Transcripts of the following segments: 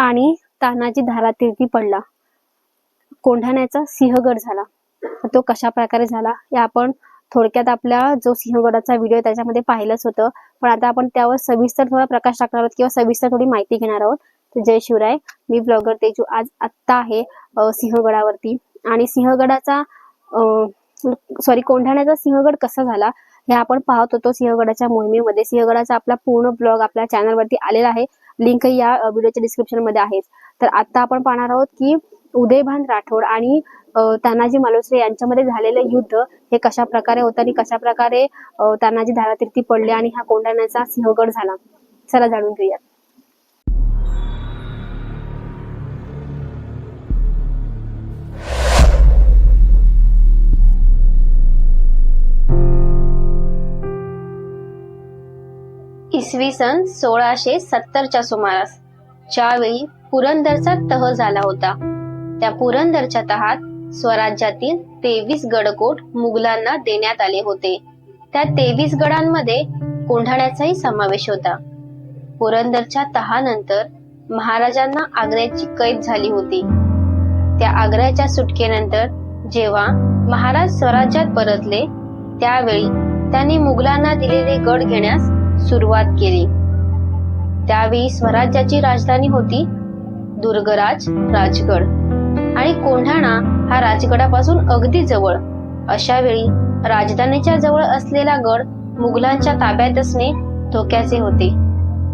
आणि तानाजी धारातीर्थी पडला. कोंढाण्याचा सिंहगड झाला. तो कशा प्रकारे झाला या आपण थोडक्यात आपल्या जो सिंहगडाचा व्हिडिओ त्याच्यामध्ये पाहिलंच होतं. पण आता आपण त्यावर सविस्तर थोडा प्रकाश टाकणार आहोत किंवा सविस्तर थोडी माहिती घेणार आहोत. जय शिवराय. मी ब्लॉगर तेजू. आज आत्ता आहे सिंहगडावरती. आणि सिंहगडाचा सॉरी कोंढाण्याचा सिंहगड कसा झाला? हे आपण पाहत होतो सिंहगडाच्या मोहिमेमध्ये. सिंहगडाचा आपला पूर्ण ब्लॉग आपल्या चॅनलवरती आलेला आहे. लिंक या व्हिडिओच्या डिस्क्रिप्शनमध्ये आहे तर आता आपण पाहणार आहोत की उदयभान राठोड आणि तानाजी मालुसरे यांच्यामध्ये झालेलं युद्ध हे कशा प्रकारे होतं आणि कशा प्रकारे तानाजी धारातीर्थी पडले आणि हा कोंढाण्याचा सिंहगड झाला. चला जाणून घेऊयात. इसवी सन सोळाशे सत्तरच्या सुमारास. ज्यावेळी पुरंदरचा तह झाला होता. त्या पुरंदरच्या तहात स्वराज्यातील तेवीस गडकोट मुघलांना देण्यात आले होते. त्या तेवीस गडांमध्ये कोंढाण्याचाही समावेश होता. पुरंदरच्या तहानंतर महाराजांना आग्र्याची कैद झाली होती. त्या आग्र्याच्या सुटकेनंतर जेव्हा महाराज स्वराज्यात परतले त्यावेळी त्यांनी मुघलांना दिलेले गड घेण्यास सुरुवात केली. त्यावेळी स्वराज्याची राजधानी होती दुर्गराज राजगड. आणि कोंढाणा हा राजगडापासून अगदी जवळ. अशा वेळी राजधानीच्या जवळ असलेला गड मुघलांच्या ताब्यात असणे धोक्याचे होते.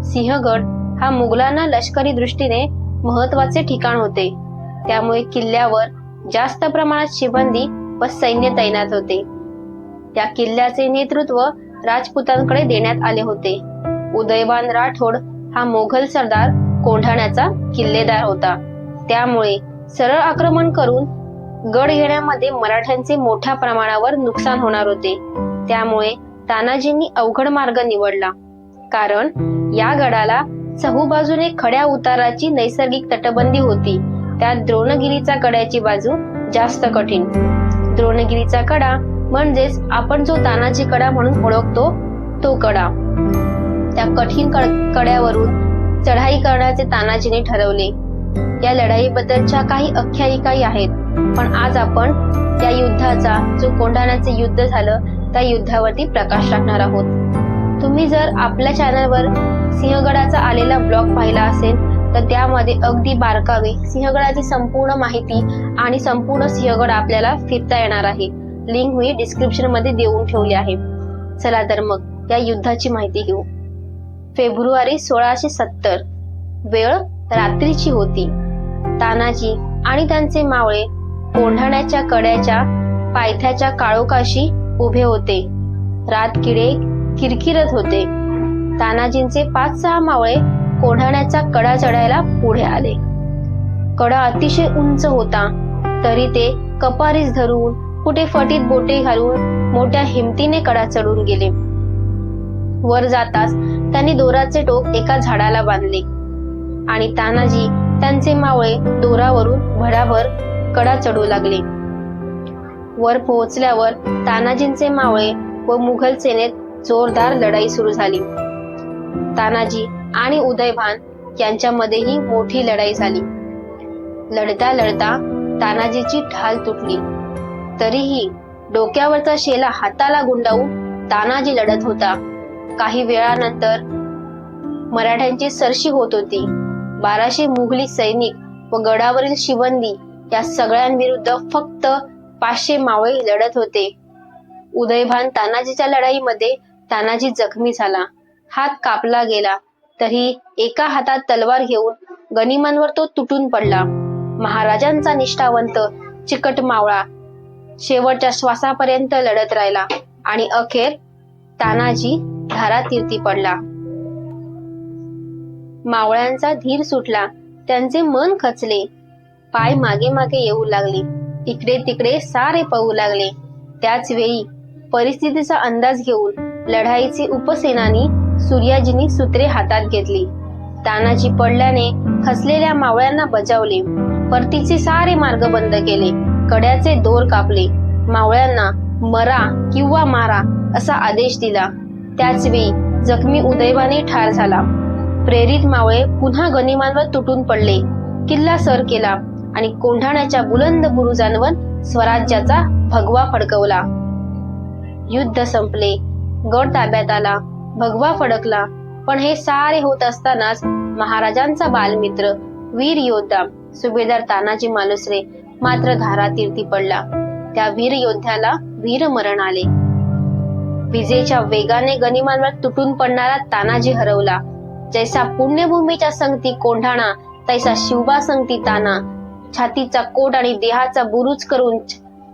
सिंहगड हा मुघलांना लष्करी दृष्टीने महत्त्वाचे ठिकाण होते. त्यामुळे किल्ल्यावर जास्त प्रमाणात शिबंदी व सैन्य तैनात होते. त्या किल्ल्याचे नेतृत्व राजपुतांकडे देण्यात आले होते. उदयवान राठोड हा मोघल सरदार कोंढाण्याचा किल्लेदार होता. त्यामुळे सरळ आक्रमण करून गड घेण्यामध्ये मराठ्यांचे मोठ्या प्रमाणावर नुकसान होणार होते. त्यामुळे तानाजींनी अवघड मार्ग निवडला. कारण या गडाला चहूबाजूने खड्या उताराची नैसर्गिक तटबंदी होती. त्यात द्रोणगिरीचा कड्याची बाजू जास्त कठीण. द्रोणगिरीचा कडा म्हणजेच आपण जो तानाजी कडा म्हणून ओळखतो तो कडा. त्या कठीण कड्यावरून चढाई करण्याचे तानाजीने ठरवले. या लढाईबद्दलच्या काही आख्यायिकाही आहेत पण आज आपण त्या युद्धाचा जो कोंढाण्याचे युद्ध झालं त्या युद्धावरती प्रकाश टाकणार आहोत. तुम्ही जर आपल्या चॅनलवर सिंहगडाचा आलेला ब्लॉग पाहिला असेल तर त्यामध्ये अगदी बारकावे सिंहगडाची संपूर्ण माहिती आणि संपूर्ण सिंहगड आपल्याला फिरता येणार आहे. लिंक मी डिस्क्रिप्शनमध्ये देऊन ठेवली आहे. चला तर मग या युद्धाची माहिती घेऊ. फेब्रुवारी सोळाशे सत्तर. वेळ रात्रीची होती. तानाजी आणि त्यांचे मावळे कोंढाण्याच्या कड्याच्या पायथ्याच्या काळोखाशी उभे होते. रात किडे किरकिरत होते. तानाजींचे पाच सहा मावळे कोंढाण्याचा कडा चढायला पुढे आले. कडा अतिशय उंच होता. तरी ते कपारीस धरून कुठे फटीत बोटे घालून मोठ्या हिमतीने कडा चढून गेले. वर जाताच त्यांनी दोराचे टोक एका झाडाला बांधले. आणि तानाजी त्यांचे मावळे दोरावरून भडाभर कडा चढू लागले. वर पोहोचल्यावर तानाजींचे मावळे व मुघल सेनेत जोरदार लढाई सुरू झाली. तानाजी आणि उदयभान यांच्यामध्येही मोठी लढाई झाली. लढता लढता तानाजीची ढाल तुटली. तरीही डोक्यावरचा शेला हाताला गुंडावून तानाजी लढत होता. काही वेळानंतर मराठ्यांची सरशी होत होती. बाराशे मुघली सैनिक व गडावरील शिवंदी या सगळ्यांविरुद्ध फक्त पाचशे मावळे लढत होते. उदयभान तानाजीच्या लढाईमध्ये तानाजी जखमी झाला. हात कापला गेला. तरी एका हातात तलवार घेऊन गनिमांवर तो तुटून पडला. महाराजांचा निष्ठावंत चिकट मावळा शेवटच्या श्वासापर्यंत लढत राहिला आणि अखेर तानाजी धारातीर्थी पडला. मावळ्यांचा धीर सुटला त्यांचे मन खचले. पाय मागे मागे येऊ लागले इकडे तिकडे सारे पळू लागले. त्याच वेळी परिस्थितीचा अंदाज घेऊन लढाईचे उपसेनानी सूर्याजींनी सूत्रे हातात घेतली. तानाजी पडल्याने खचलेल्या मावळ्यांना बजावले. परतीचे सारे मार्ग बंद केले. कड्याचे दोर कापले. मावळ्यांना मरा किंवा मारा असा आदेश दिला. त्याचवेळी जखमी उदयवाने ठार झाला. प्रेरित मावळे पुन्हा गनिमांवर तुटून पडले. किल्ला सर केला आणि कोंढाण्याच्या बुलंद बुरुजांवर स्वराज्याचा भगवा फडकवला. युद्ध संपले. गड ताब्यात आला. भगवा फडकला. पण हे सारे होत असतानाच महाराजांचा बालमित्र वीर योद्धा सुभेदार तानाजी मालुसरे मात्र धारातीर्थी पडला. त्या वीर योद्ध्याला वीर मरण आले. विजेच्या वेगाने गनिमांवर तुटून पडणारा तानाजी हरवला. जैसा पुण्यभूमीच्या संगती कोंढाणा तैसा शिवबा संगती ताना. छातीचा कोट आणि देहाचा बुरुज करून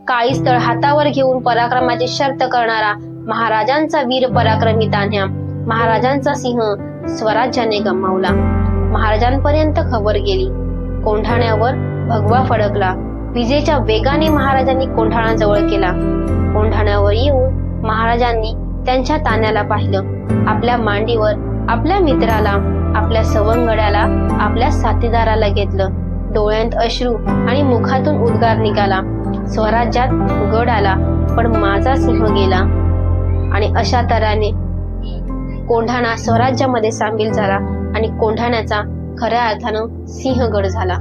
काळी स्थळ हातावर घेऊन पराक्रमाची शर्त करणारा महाराजांचा वीर पराक्रमी तान्ह्या महाराजांचा सिंह स्वराज्याने गमावला. महाराजांपर्यंत खबर गेली. कोंढाण्यावर भगवा फडकला. विजेच्या वेगाने महाराजांनी कोंढाणा जवळ केला. कोंढाण्यावर येऊन महाराजांनी त्यांच्या ताण्याला पाहिलं. आपल्या मांडीवर आपल्या मित्राला आपल्या सवंगड्याला आपल्या साथीदाराला घेतलं. डोळ्यात अश्रू आणि मुखातून उद्गार निघाला. स्वराज्यात गड आला पण माझा सिंह गेला. आणि अशा तऱ्हेने कोंढाणा स्वराज्यामध्ये सामील झाला आणि कोंढाण्याचा खऱ्या अर्थानं सिंहगड झाला.